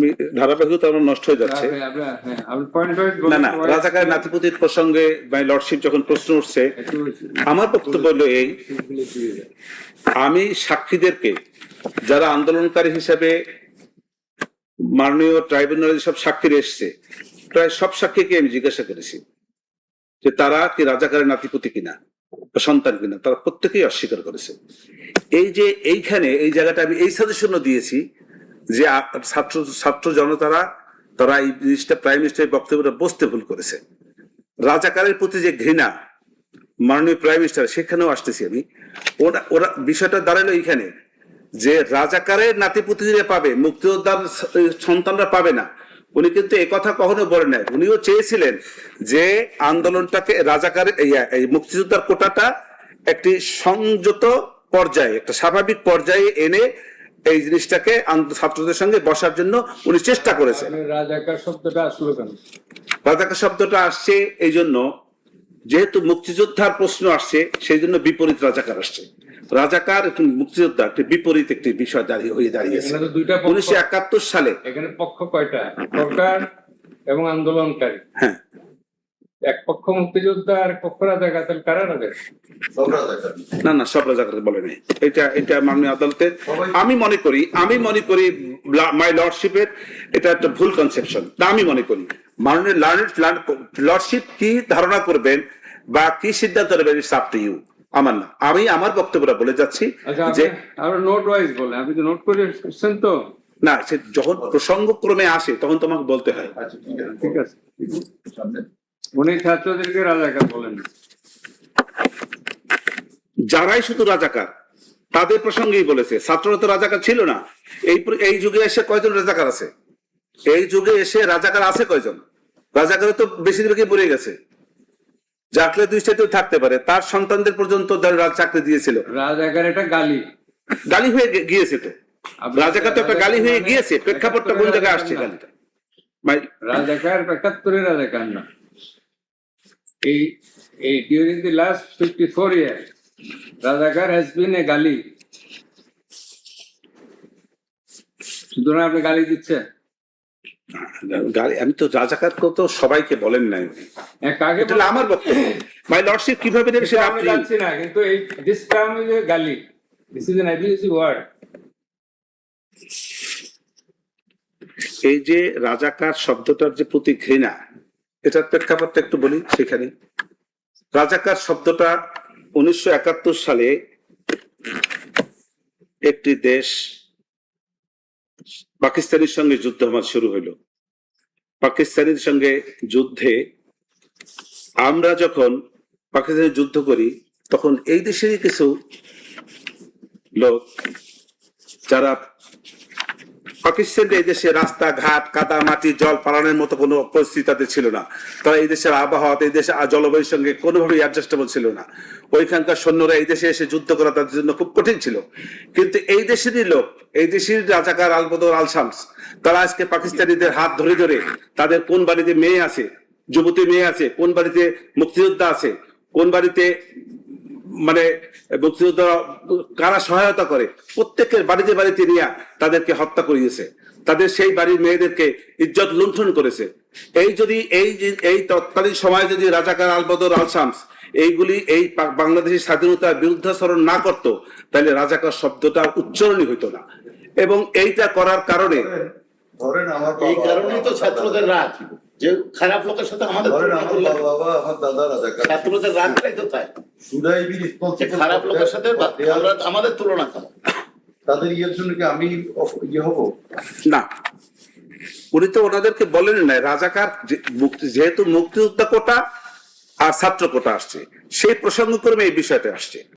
আমি ধারাবাহিকতা আমার নষ্ট হয়ে যাচ্ছে হ্যাঁ, point wise না না রাজাকার নাতিপুতির প্রসঙ্গে মাই লর্ডশিপ যখন প্রশ্ন উঠছে আমার বক্তব্য হলো এই। আমি সাক্ষীদেরকে যারা আন্দোলনকারী হিসেবে মাননীয় ট্রাইব্যুনালে সব সাক্ষীর এসছে প্রায় সব সাক্ষীকে আমি জিজ্ঞাসা করেছি যে তারা কি রাজাকারের নাতিপুতি কিনা সন্তান কিনা তারা প্রত্যেকেই অস্বীকার করেছে এই যে এইখানে এই জায়গাটা আমি এই সাজেশন দিয়েছি যে ছাত্র ছাত্র জনতারা, তারা এই জিনিসটা প্রাইম মিনিস্টারের বক্তব্যটা বসতে ভুল করেছে। রাজাকারের প্রতি যে ঘৃণা, মাননীয় প্রাইম মিনিস্টার সেখানেও আসতেছি আমি। ওরা ওরা, বিষয়টা দাঁড়াল এইখানে, যে রাজাকারের নাতিপুতিরা পাবে, মুক্তিযোদ্ধার সন্তানরা পাবে না। উনি কিন্তু কথা কখনো বলে নাই। উনিও চেয়েছিলেন যে আন্দোলনটাকে রাজাকারের, এই- এই মুক্তিযোদ্ধার কোটাটা একটি সংযত পর্যায়ে, একটা স্বাভাবিক পর্যায়ে এনে এই জিনিসটাকে ছাত্রদের সঙ্গে বসার জন্য উনি চেষ্টা করেছেন। রাজাকার শব্দটা আসলো কেন? রাজাকার শব্দটা আসছে এই জন্য যেহেতু মুক্তিযোদ্ধার প্রশ্ন আসছে সেই জন্য বিপরীত রাজাকার আসছে। রাজাকার একটি মুক্তিযোদ্ধা একটি বিপরীত একটি বিষয় দাঁড়িয়ে হয়ে দাঁড়িয়েছে। উনিশশো একাত্তর সালে এখানে পক্ষ কয়টা? সরকার এবং আন্দোলনকারী। হ্যাঁ। এক পক্ষ মুক্তিযোদ্ধা আর এক পক্ষ রাজাকার কারা না না সব রাজাকার বলে নেই। এটা এটা মাননীয় আদালতের আমি মনে করি আমি মনে করি মাই লর্ডশিপের এটা একটা ভুল কনসেপশন তা আমি মনে করি। মাননীয় লর্ডশিপ কি ধারণা করবেন বা কি সিদ্ধান্ত নেবেন ইটস আপ টু ইউ আমার না আমি আমার বক্তব্যটা বলে যাচ্ছি আচ্ছা যে আরও নোট ওয়াইজ বলেন। আপনি তো নোট করে এসেছেন তো? না সে যখন প্রসঙ্গক্রমে আসে তখন তোমাকে বলতে হয়। ঠিক আছে। উনি ছাত্রদেরকে রাজাকার বলেন। যারাই শুধু রাজাকার তাদের প্রসঙ্গেই বলেছে ছাত্ররা তো রাজাকার ছিল না। এই এই যুগে এসে কয়জন রাজাকার আছে? এই যুগে এসে রাজাকার আছে কয়জন? রাজাকার তো বেশিরভাগই মরে গেছে। জাকলে দুই স্টেটেও থাকতে পারে তার সন্তানদের পর্যন্ত রাজ- চাকরি দিয়েছিল। রাজাকার এটা গালি। গালি হয়ে গিয়েছে তো। রাজাকার তো একটা গালি হয়ে গিয়েছে প্রেক্ষাপটটা কোন জায়গায় আসছে। গালিটা? রাজাকার একাত্তরে রাজাকার না। এই এই during the last fifty four year রাজাকার হ্যাজ বিন এ গালি সুতরাং আপনি গালি দিচ্ছেন? গালি আমি তো রাজাকার তো সবাইকে বলেন নাই। হ্যাঁ, কাকে আমার বক্তব্য। মাই লর্ডশিপ কীভাবে দেবে সেটা আমি আপনি যাচ্ছি না কিন্তু এই দিস টার্ম ইজ গালি this is an abusive word এই যে রাজাকার শব্দটার যে প্রতি ঘৃণা এটার প্রেক্ষাপটটা একটু বলি সেখানে। রাজাকার শব্দটা উনিশশো একাত্তর সালে একটি দেশ পাকিস্তানের সঙ্গে যুদ্ধ আমার শুরু হইল। পাকিস্তানের সঙ্গে যুদ্ধে আমরা যখন পাকিস্তানের যুদ্ধ করি, তখন এই দেশেরই কিছু লোক যারা এই দেশে কাদা মাটি জল পালানোর মতো কোনো পরিস্থিতি তাদের ছিল না। তারা এই দেশের এই দেশে জলবায়ুর সঙ্গে কোনোভাবেই অ্যাডজাস্টেবল ছিল না। ওইখানকার সৈন্যরা এই দেশে এসে যুদ্ধ করা তাদের জন্য খুব কঠিন ছিল। কিন্তু এই দেশেরই লোক, এই দেশের রাজাকার আলবদর তারা আজকে পাকিস্তানিদের হাত ধরে ধরে তাদের কোন বাড়িতে মেয়ে আছে, যুবতী মেয়ে আছে, কোন বাড়িতে মুক্তিযোদ্ধা আছে, কোন বাড়িতে মানে মুক্তিযোদ্ধা কারা সহায়তা করে? প্রত্যেকের বাড়িতে বাড়িতে নিয়ে তাদেরকে হত্যা করিয়েছে। তাদের সেই বাড়ির মেয়েদেরকে ইজ্জত লুণ্ঠন করেছে। এই যদি এই যে- এই তৎকালীন সময় যদি রাজাকার আলবদর আল শামস এইগুলি এই বাংলাদেশের স্বাধীনতার বিরুদ্ধাচরণ না করত তাহলে রাজাকার শব্দটা উচ্চারণই হইতো না। এবং এইটা করার কারণে ধরেন আমার এই কারণেই তো ছাত্রদের দাদা। যে খারাপ লোকের সাথে আমাদের ছাত্রদের রাগটাই তো তাই? খারাপ লোকের সাথে আমাদের তুলনা করো। তাদের ইয়ের জন্য কি আমি ইয়ে হব? না। উনি তো ওনাদেরকে বলেন না রাজাকার যে- মুক্তি- যেহেতু মুক্তিযোদ্ধা কোটা আর ছাত্র কোটা আসছে সেই প্রসঙ্গক্রমে এই বিষয়টা আসছে।